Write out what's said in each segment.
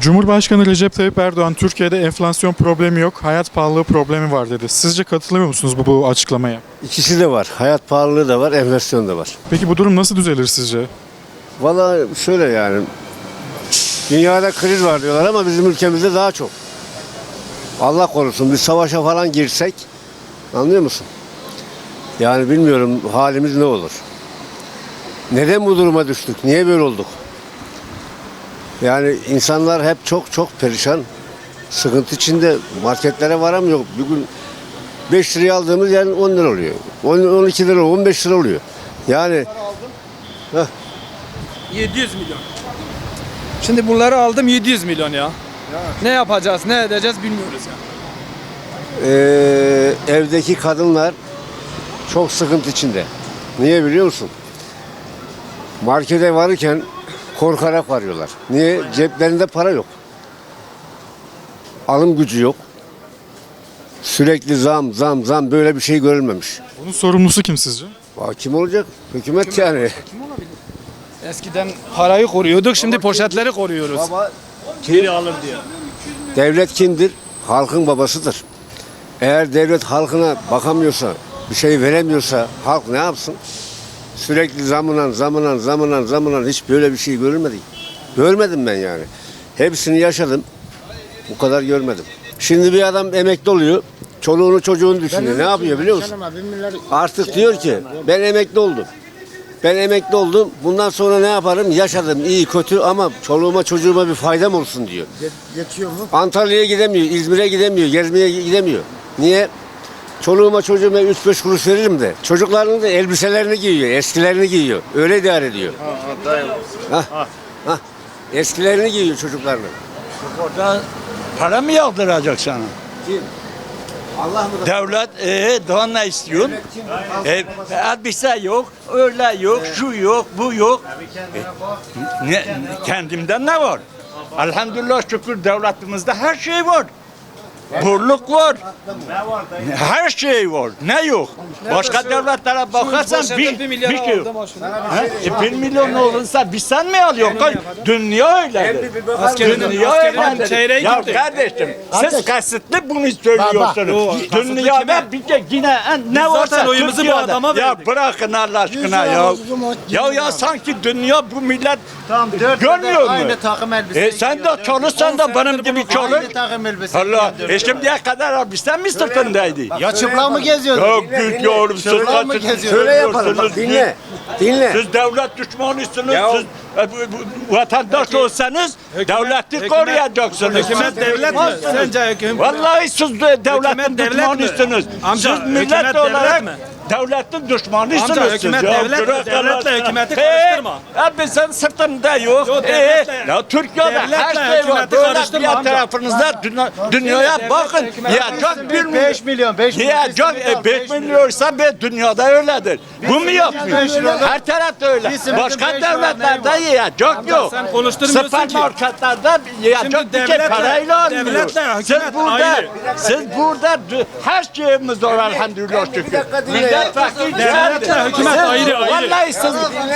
Cumhurbaşkanı Recep Tayyip Erdoğan Türkiye'de enflasyon problemi yok, hayat pahalılığı problemi var dedi. Sizce katılıyor musunuz bu, bu açıklamaya? İkisi de var. Hayat pahalılığı da var, enflasyon da var. Peki bu durum nasıl düzelir sizce? Valla şöyle yani. Dünyada kriz var diyorlar ama bizim ülkemizde daha çok. Allah korusun bir savaşa falan girsek anlıyor musun? Yani bilmiyorum halimiz ne olur. Neden bu duruma düştük? Niye böyle olduk? Yani insanlar hep çok çok perişan. Sıkıntı içinde marketlere varamıyor. Bugün 5 liraya aldığımız yani 10 lira oluyor. 10, 12 lira, 15 lira oluyor. Yani 700 milyon. Şimdi bunları aldım 700 milyon ya. Ne yapacağız, ne edeceğiz bilmiyoruz ya. Ee, evdeki kadınlar çok sıkıntı içinde. Niye biliyor musun? Markete varırken korkarak varıyorlar. Niye? Ceplerinde para yok. Alım gücü yok. Sürekli zam zam zam böyle bir şey görülmemiş. Bunun sorumlusu kim sizce? Aa, kim olacak? Hükümet yani. Eskiden parayı koruyorduk, şimdi poşetleri koruyoruz. Baba Geri alır diye. devlet kimdir? Halkın babasıdır. Eğer devlet halkına bakamıyorsa, bir şey veremiyorsa halk ne yapsın? Sürekli zamınan, zamınan, zamınan, zamınan hiç böyle bir şey görülmedi. Görmedim ben yani. Hepsini yaşadım. Bu kadar görmedim. Şimdi bir adam emekli oluyor. Çoluğunu çocuğunu düşünüyor. Ne yapıyor biliyor musun? Artık diyor ki ben emekli oldum. Ben emekli oldum. Bundan sonra ne yaparım? Yaşadım iyi kötü ama çoluğuma çocuğuma bir faydam olsun diyor. Yetiyor mu? Antalya'ya gidemiyor, İzmir'e gidemiyor, gezmeye gidemiyor. Niye? Çoluğuma çocuğuma 3-5 kuruş veririm de. Çocuklarının da elbiselerini giyiyor, eskilerini giyiyor. Öyle idare ediyor. Hah, hah. Eskilerini giyiyor çocuklarının. Orada para mı yağdıracak sana? Kim? Allah mı? Devlet e, daha ne istiyorsun? E, elbise yok, öyle yok, şu yok, bu yok. E, ne, kendimden ne var? Elhamdülillah şükür devletimizde her şey var. Burluk var. Her şey var. Ne yok? Başka devletlere bakarsan bir, bir şey yok. ha? E, bir milyon olursa bir sen mi alıyorsun? Dünya. Askerinin- Dünya çeyreği Ya kardeşim siz kasıtlı bunu söylüyorsunuz. Dünyada bir de yine ne varsa zaten oyumuzu bu Türkiye'de. Ya bırakın Allah aşkına ya. Ya ya sanki dünya bu millet Görmüyor mu? Aynı takım elbise. e, sen de çalışsan da benim gibi çalış. Aynı takım elbise. Allah. E şimdiye kadar abi sen mi sırtındaydı? Ya çıplak mı geziyorsun? Yok gülüyorum siz Çıplak mı kaçın- geziyorsun? Şöyle yapalım bak dinle. Dinle. Siz devlet düşmanısınız. Ya- Siz e, bu- bu- vatandaş olsanız devleti koruyacaksınız. Hükümet Siz devlet mi? Sence hükümet? Vallahi siz de devletin düşmanısınız. Amca, siz millet hükümet devlet olarak mi? devletin düşmanısınız. Amca, siz hükümet ya. devlet mi? Bırak Devletle hükümeti karıştırma. Abi sen sırtında yok. Yok, Ee, devletle- ya Türkiye'de devletle her şey var. hükümeti Böyle karıştırma bir amca. tarafınızda dünya, dünyaya devletle bakın. Ya çok bir 5 milyon, 5 milyon. ya çok e, 5 milyonsa be dünyada öyledir. Bu mu yapmıyor? Her tarafta öyle. Başka devletlerde ya çok yok. sen konuşturmuyorsun ki. Süpermarketlerde ya Şimdi çok parayla almıyor. devletle Siz hükümet burada, ayrı. siz burada her şeyimiz var elhamdülillah şükür. Millet fakir Devletle değildir. hükümet Siz- ayrı, ayrı. Vallahi siz,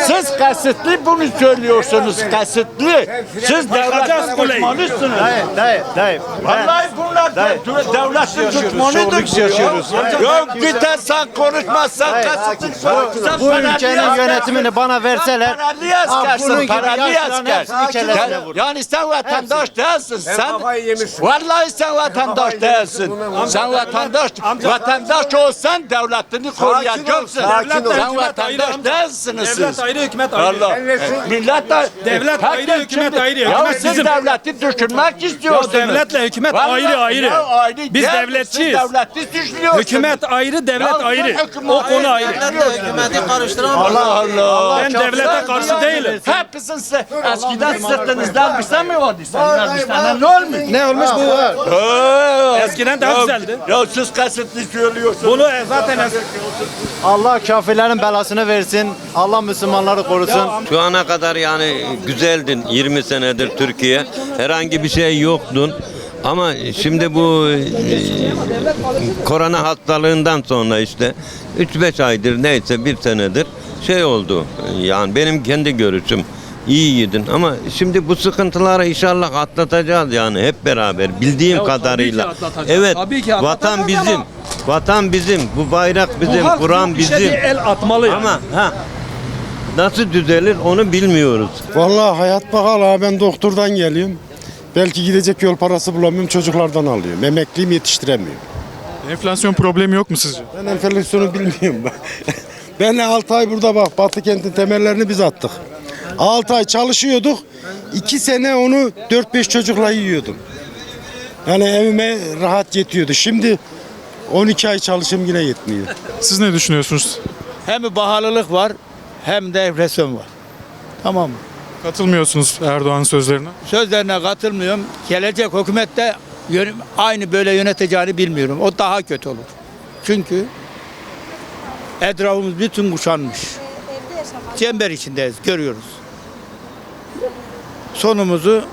siz kasıtlı bunu söylüyorsunuz kasıtlı. Siz Bakacağız devletin kuleyi. düşmanısınız. Dayı, dayı, dayı. Vallahi bunlar devletin düşmanıdır. yaşıyoruz. Yok bir de sen konuşmazsan konuşsan Bu paralı ülkenin yönetimini bana verseler, Paralı askersin, paralı asker. Yani sen vatandaş değilsin. Sen. Vallahi sen vatandaş değilsin. Sen vatandaş vatandaş olsan devletini koruyacaksın. Sen vatandaş ayrı değilsiniz siz. Devlet ayrı, hükümet ayrı. Allah. Millet de Devlet ayrı, hükümet ayrı. Ya siz devleti düşürmek istiyorsunuz. Devletle hükümet Vallahi ayrı, ayrı. ya ayrı Biz değil, devletçiyiz. Siz devleti. Hükümet ayrı, devlet Ya ayrı. hükümet O konu ayrı. hükümeti karıştıramaz. Allah Allah. Ben devlete karşı değilim. Hepsin size eskiden sırtınızdan bir şey mi vardı? Sen bir tane ne olmuş? Ne olmuş bu? Eskiden daha güzeldi. Ya siz kasıtlı söylüyorsunuz. Bunu e, zaten es- Allah kafirlerin belasını versin. Allah Müslümanları korusun. Şu ana kadar yani güzeldin 20 senedir Türkiye. Herhangi bir şey yoktun. Ama şimdi bu e, korona hastalığından sonra işte 3-5 aydır neyse bir senedir şey oldu. Yani benim kendi görüşüm. iyiydin ama şimdi bu sıkıntıları inşallah atlatacağız yani hep beraber bildiğim Ya tabii ki kadarıyla. Evet. Tabii ki vatan bizim. ama- Vatan bizim. Bu bayrak bizim. Bu Kur'an bizim. bir el atmalı yani. Ama ha nasıl düzelir onu bilmiyoruz. Vallahi hayat ha ben doktordan geliyorum. Belki gidecek yol parası bulamıyorum çocuklardan alıyorum. Emekliyim yetiştiremiyorum. Enflasyon problemi yok mu sizce? Ben enflasyonu bilmiyorum. ben 6 ay burada bak Batı kentin temellerini biz attık. 6 ay çalışıyorduk. 2 sene onu 4-5 çocukla yiyordum. Yani evime rahat yetiyordu. Şimdi 12 ay çalışım yine yetmiyor. Siz ne düşünüyorsunuz? Hem pahalılık var hem de enflasyon var. Tamam mı? Katılmıyorsunuz Erdoğan'ın sözlerine. Sözlerine katılmıyorum. Gelecek hükümette aynı böyle yöneteceğini bilmiyorum. O daha kötü olur. Çünkü etrafımız bütün kuşanmış. Çember içindeyiz, görüyoruz. Sonumuzu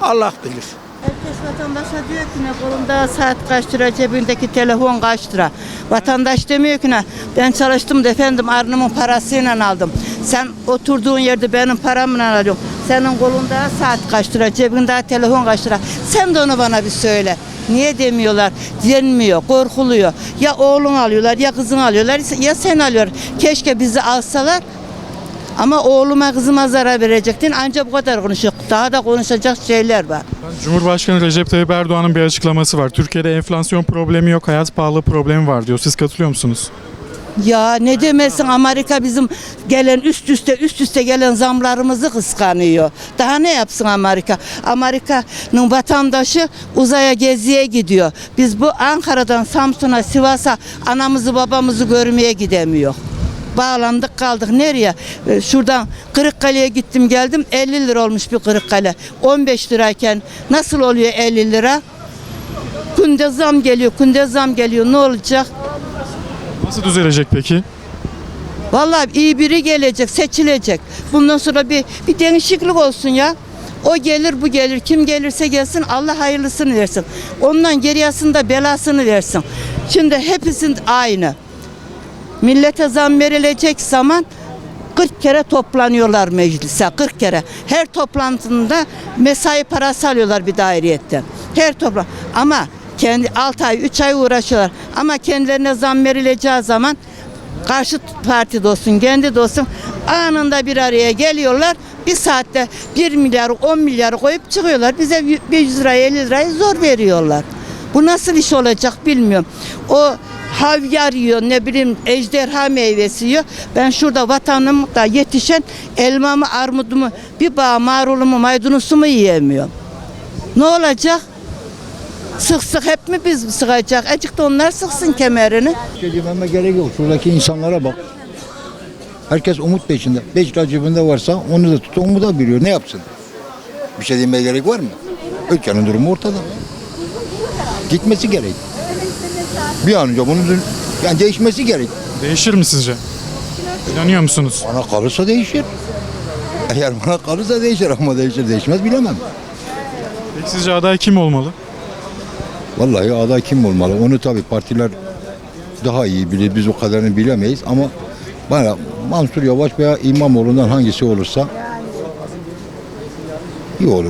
Allah bilir. Herkes vatandaşa diyor ki ne kolunda saat kaç lira, cebindeki telefon kaç lira. Vatandaş demiyor ki ne ben çalıştım da efendim arnımın parasıyla aldım. Sen oturduğun yerde benim paramla alıyorsun. Senin kolunda saat kaç lira, cebinde telefon kaç lira. Sen de onu bana bir söyle. Niye demiyorlar? Denmiyor, korkuluyor. Ya oğlun alıyorlar ya kızın alıyorlar ya sen alıyor. Keşke bizi alsalar ama oğluma kızıma zarar verecektin. Ancak bu kadar konuşuyor. Daha da konuşacak şeyler var. Cumhurbaşkanı Recep Tayyip Erdoğan'ın bir açıklaması var. Türkiye'de enflasyon problemi yok, hayat pahalılığı problemi var diyor. Siz katılıyor musunuz? Ya ne demesin Amerika bizim gelen üst üste üst üste gelen zamlarımızı kıskanıyor. Daha ne yapsın Amerika? Amerika'nın vatandaşı uzaya geziye gidiyor. Biz bu Ankara'dan Samsun'a, Sivas'a anamızı babamızı görmeye gidemiyor. Bağlandık kaldık nereye? Ee, Şuradan Kırıkkale'ye gittim geldim 50 lira olmuş bir Kırıkkale. 15 lirayken nasıl oluyor 50 lira? Kunde zam geliyor, kunde zam geliyor. Ne olacak? Nasıl düzelecek peki? Vallahi iyi biri gelecek, seçilecek. Bundan sonra bir bir değişiklik olsun ya. O gelir, bu gelir. Kim gelirse gelsin Allah hayırlısını versin. Ondan geriyasında belasını versin. Şimdi hepsinin aynı. Millete zam verilecek zaman 40 kere toplanıyorlar meclise 40 kere. Her toplantında mesai parası alıyorlar bir dairiyetten. Her toplan ama kendi 6 ay 3 ay uğraşıyorlar. Ama kendilerine zam verileceği zaman karşı parti olsun kendi de olsun anında bir araya geliyorlar. Bir saatte 1 milyar 10 milyar koyup çıkıyorlar. Bize 100 lirayı 50 lirayı zor veriyorlar. Bu nasıl iş olacak bilmiyorum. O havyar yiyor ne bileyim ejderha meyvesi yiyor. Ben şurada vatanımda yetişen elmamı, armudumu, bir bağ marulumu, maydanozumu yiyemiyorum. Ne olacak? Sık sık hep mi biz sıkacak? Acık da onlar sıksın kemerini. Dememe gerek yok. Şuradaki insanlara bak. Herkes umut peşinde. 5 lira cebinde varsa onu da tut, onu da biliyor. Ne yapsın? Bir şey demeye gerek var mı? Ülkenin durumu ortada. Gitmesi gerek. Bir an önce bunun yani değişmesi gerek. Değişir mi sizce? İnanıyor musunuz? Bana kalırsa değişir. Eğer bana kalırsa değişir ama değişir değişmez bilemem. Peki sizce aday kim olmalı? Vallahi aday kim olmalı? Onu tabii partiler daha iyi bilir. Biz o kadarını bilemeyiz ama bana Mansur Yavaş veya İmamoğlu'ndan hangisi olursa iyi olur.